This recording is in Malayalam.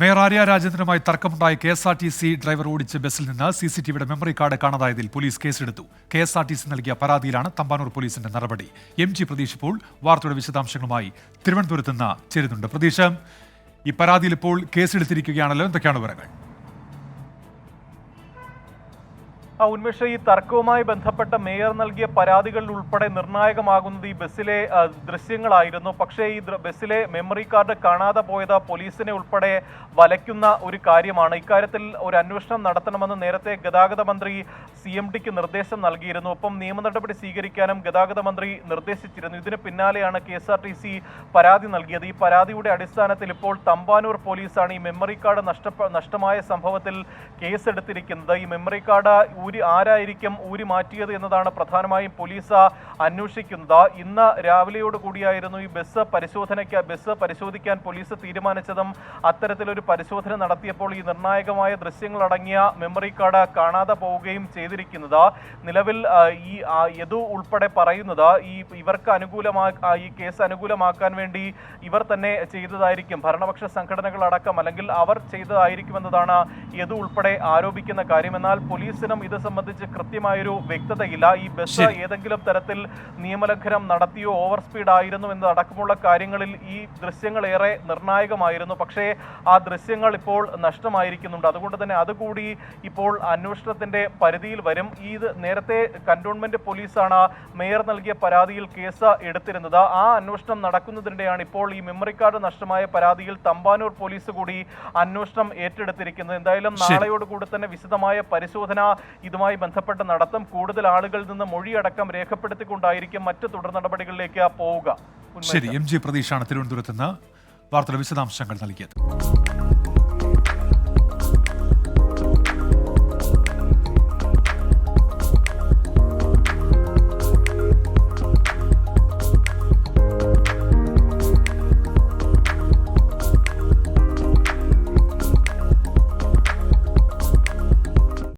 മേയർ ആര്യ രാജേന്ദ്രനുമായി തർക്കമുണ്ടായ K S R T C driver ഓടിച്ച ബസ്സിൽ നിന്ന് സി സി ടിവിയുടെ മെമ്മറി കാർഡ് കാണാതായതിൽ പോലീസ് കേസെടുത്തു. K S R T C നൽകിയ പരാതിയിലാണ് തമ്പാനൂർ പോലീസിന്റെ നടപടി. എം ജി പ്രതീഷ് ഇപ്പോൾ വാർത്തയുടെ വിശദാംശങ്ങളുമായി തിരുവനന്തപുരത്ത് നിന്ന് ചേരുന്നുണ്ട്. പ്രതീക്ഷ ഈ പരാതിയിൽ ഇപ്പോൾ കേസെടുത്തിരിക്കുകയാണല്ലോ. എന്തൊക്കെയാണ് വിവരങ്ങൾ? ഉന്മേഷ ഈ തർക്കവുമായി ബന്ധപ്പെട്ട മേയർ നൽകിയ പരാതികളിൽ ഉൾപ്പെടെ നിർണായകമാകുന്നത് ഈ ബസ്സിലെ ദൃശ്യങ്ങളായിരുന്നു. പക്ഷേ ഈ ബസ്സിലെ മെമ്മറി കാർഡ് കാണാതെ പോയത് പോലീസിനെ ഉൾപ്പെടെ വലയ്ക്കുന്ന ഒരു കാര്യമാണ്. ഇക്കാര്യത്തിൽ ഒരു അന്വേഷണം നടത്തണമെന്ന് നേരത്തെ ഗതാഗത മന്ത്രി സി എം ഡിക്ക് നിർദ്ദേശം നൽകിയിരുന്നു. ഒപ്പം നിയമ നടപടി സ്വീകരിക്കാനും ഗതാഗത മന്ത്രി നിർദ്ദേശിച്ചിരുന്നു. ഇതിന് പിന്നാലെയാണ് K S R T C പരാതി നൽകിയത്. ഈ പരാതിയുടെ അടിസ്ഥാനത്തിൽ ഇപ്പോൾ തമ്പാനൂർ പോലീസാണ് ഈ മെമ്മറി കാർഡ് നഷ്ടപ്പെ നഷ്ടമായ സംഭവത്തിൽ കേസെടുത്തിരിക്കുന്നത്. ഈ മെമ്മറി കാർഡ് ഊരി ആരായിരിക്കും ഊരി മാറ്റിയത് എന്നതാണ് പ്രധാനമായും പോലീസ് അന്വേഷിക്കുന്നത്. ഇന്ന് രാവിലെയോട് കൂടിയായിരുന്നു ഈ ബസ് പരിശോധനയ്ക്ക് ബസ് പരിശോധിക്കാൻ പോലീസ് തീരുമാനിച്ചതും അത്തരത്തിലൊരു പരിശോധന നടത്തിയപ്പോൾ ഈ നിർണായകമായ ദൃശ്യങ്ങളടങ്ങിയ മെമ്മറി കാർഡ് കാണാതെ പോവുകയും ചെയ്തിരിക്കുന്നത് നിലവിൽ ഈ യദു ഉൾപ്പെടെ പറയുന്നത് ഈ ഇവർക്ക് അനുകൂലമാ ഈ കേസ് അനുകൂലമാക്കാൻ വേണ്ടി ഇവർ തന്നെ ചെയ്തതായിരിക്കും. ഭരണപക്ഷ സംഘടനകളടക്കം അല്ലെങ്കിൽ അവർ ചെയ്തതായിരിക്കുമെന്നതാണ് യദു ഉൾപ്പെടെ ആരോപിക്കുന്ന കാര്യം. എന്നാൽ പോലീസിനും ഇത് സംബന്ധിച്ച് കൃത്യമായൊരു വ്യക്തതയില്ല. ഈ ബസ്. ഏതെങ്കിലും തരത്തിൽ നിയമലംഘനം നടത്തിയോ ഓവർ സ്പീഡ് ആയിരുന്നു എന്നതടക്കമുള്ള കാര്യങ്ങളിൽ ഈ ദൃശ്യങ്ങൾ ഏറെ നിർണായകമായിരുന്നു. പക്ഷേ ആ ദൃശ്യങ്ങൾ ഇപ്പോൾ നഷ്ടമായിരിക്കുന്നുണ്ട്. അതുകൊണ്ട് തന്നെ അതുകൂടി ഇപ്പോൾ അന്വേഷണത്തിന്റെ പരിധിയിൽ വരും. ഈ ഇത് നേരത്തെ കന്റോൺമെന്റ് പോലീസാണ് മേയർ നൽകിയ പരാതിയിൽ കേസ് എടുത്തിരുന്നത്. ആ അന്വേഷണം നടക്കുന്നതിനിടെയാണ് ഇപ്പോൾ ഈ മെമ്മറി കാർഡ് നഷ്ടമായ പരാതിയിൽ തമ്പാനൂർ പോലീസ് കൂടി അന്വേഷണം ഏറ്റെടുത്തിരിക്കുന്നത്. എന്തായാലും. നാളെയോടുകൂടി തന്നെ വിശദമായ പരിശോധന ഇതുമായി ബന്ധപ്പെട്ട് നടത്തം കൂടുതൽ ആളുകളിൽ നിന്ന് മൊഴിയടക്കം രേഖപ്പെടുത്തിക്കൊണ്ടായിരിക്കും മറ്റ് തുടർ നടപടികളിലേക്ക് പോവുക. ശരി എം ജി പ്രതീഷാണ് തിരുവനന്തപുരത്ത് നിന്ന് വാർത്തയുടെ വിശദാംശങ്ങൾ നൽകിയത്.